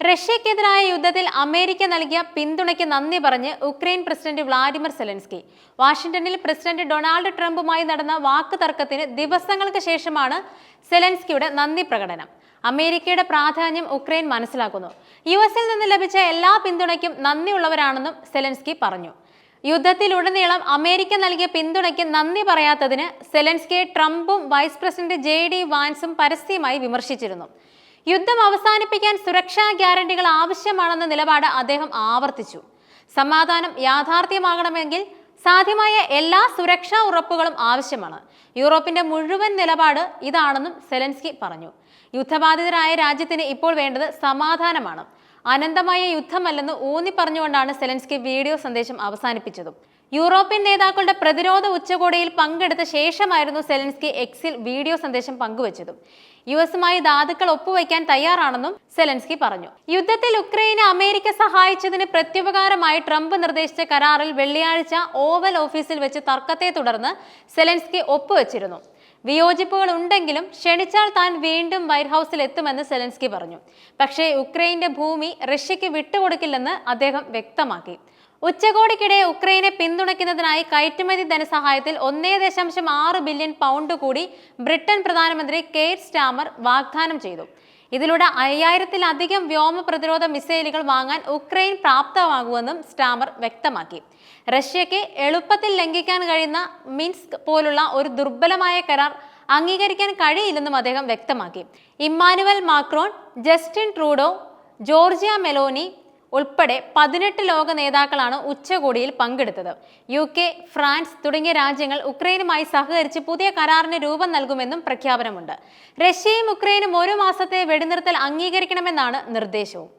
റഷ്യക്കെതിരായ യുദ്ധത്തിൽ അമേരിക്ക നൽകിയ പിന്തുണയ്ക്ക് നന്ദി പറഞ്ഞ് ഉക്രൈൻ പ്രസിഡന്റ് വ്ളാഡിമിർ സെലൻസ്കി. വാഷിംഗ്ടണിൽ പ്രസിഡന്റ് ഡൊണാൾഡ് ട്രംപുമായി നടന്ന വാക്ക് തർക്കത്തിന് ദിവസങ്ങൾക്ക് ശേഷമാണ് സെലൻസ്കിയുടെ നന്ദി പ്രകടനം. അമേരിക്കയുടെ പ്രാധാന്യം ഉക്രൈൻ മനസ്സിലാക്കുന്നു. യു എസിൽ നിന്ന് ലഭിച്ച എല്ലാ പിന്തുണയ്ക്കും നന്ദിയുള്ളവരാണെന്നും സെലൻസ്കി പറഞ്ഞു. യുദ്ധത്തിലുടനീളം അമേരിക്ക നൽകിയ പിന്തുണയ്ക്ക് നന്ദി പറയാത്തതിന് സെലൻസ്കിയെ ട്രംപും വൈസ് പ്രസിഡന്റ് ജെ ഡി വാൻസും പരസ്യമായി വിമർശിച്ചിരുന്നു. യുദ്ധം അവസാനിപ്പിക്കാൻ സുരക്ഷാ ഗ്യാരണ്ടികൾ ആവശ്യമാണെന്ന നിലപാട് അദ്ദേഹം ആവർത്തിച്ചു. സമാധാനം യാഥാർത്ഥ്യമാകണമെങ്കിൽ സാധ്യമായ എല്ലാ സുരക്ഷാ ഉറപ്പുകളും ആവശ്യമാണ്. യൂറോപ്പിന്റെ മുഴുവൻ നിലപാട് ഇതാണെന്നും സെലൻസ്കി പറഞ്ഞു. യുദ്ധബാധിതരായ രാജ്യത്തിന് ഇപ്പോൾ വേണ്ടത് സമാധാനമാണ്. അനന്തമായ യുദ്ധമല്ലെന്ന് ഊന്നി പറഞ്ഞുകൊണ്ടാണ് സെലൻസ്കി വീഡിയോ സന്ദേശം അവസാനിപ്പിച്ചതും. യൂറോപ്യൻ നേതാക്കളുടെ പ്രതിരോധ ഉച്ചകോടിയിൽ പങ്കെടുത്ത ശേഷമായിരുന്നു സെലൻസ്കി എക്സിൽ വീഡിയോ സന്ദേശം പങ്കുവച്ചതും. യു എസുമായി ധാതുക്കൾ ഒപ്പുവയ്ക്കാൻ തയ്യാറാണെന്നും സെലൻസ്കി പറഞ്ഞു. യുദ്ധത്തിൽ ഉക്രൈനെ അമേരിക്ക സഹായിച്ചതിന് പ്രത്യുപകാരമായി ട്രംപ് നിർദ്ദേശിച്ച കരാറിൽ വെള്ളിയാഴ്ച ഓവൽ ഓഫീസിൽ വെച്ച് തർക്കത്തെ തുടർന്ന് സെലൻസ്കി ഒപ്പുവെച്ചിരുന്നു. വിയോജിപ്പുകൾ ഉണ്ടെങ്കിലും ക്ഷണിച്ചാൽ താൻ വീണ്ടും വൈറ്റ് ഹൗസിൽ എത്തുമെന്ന് സെലൻസ്കി പറഞ്ഞു. പക്ഷേ ഉക്രൈന്റെ ഭൂമി റഷ്യക്ക് വിട്ടുകൊടുക്കില്ലെന്ന് അദ്ദേഹം വ്യക്തമാക്കി. ഉച്ചകോടിക്കിടെ ഉക്രൈനെ പിന്തുണയ്ക്കുന്നതിനായി കയറ്റുമതി ധനസഹായത്തിൽ ഒന്നേ ദശാംശം ആറ് ബില്യൺ പൗണ്ട് കൂടി ബ്രിട്ടൻ പ്രധാനമന്ത്രി കെയ്ർ സ്റ്റാമർ വാഗ്ദാനം ചെയ്തു. ഇതിലൂടെ അയ്യായിരത്തിലധികം വ്യോമ പ്രതിരോധ മിസൈലുകൾ വാങ്ങാൻ ഉക്രൈൻ പ്രാപ്തമാകുമെന്നും സ്റ്റാമർ വ്യക്തമാക്കി. റഷ്യയ്ക്ക് എളുപ്പത്തിൽ ലംഘിക്കാൻ കഴിയുന്ന മിൻസ്ക് പോലുള്ള ഒരു ദുർബലമായ കരാർ അംഗീകരിക്കാൻ കഴിയില്ലെന്നും അദ്ദേഹം വ്യക്തമാക്കി. Emmanuel Macron Justin Trudeau Giorgia Meloni ഉൾപ്പെടെ പതിനെട്ട് ലോക നേതാക്കളാണ് ഉച്ചകോടിയിൽ പങ്കെടുത്തത്. യു കെ ഫ്രാൻസ് തുടങ്ങിയ രാജ്യങ്ങൾ ഉക്രൈനുമായി സഹകരിച്ച് പുതിയ കരാറിന് രൂപം നൽകുമെന്നും പ്രഖ്യാപനമുണ്ട്. റഷ്യയും ഉക്രൈനും ഒരു മാസത്തെ വെടിനിർത്തൽ അംഗീകരിക്കണമെന്നാണ് നിർദ്ദേശവും.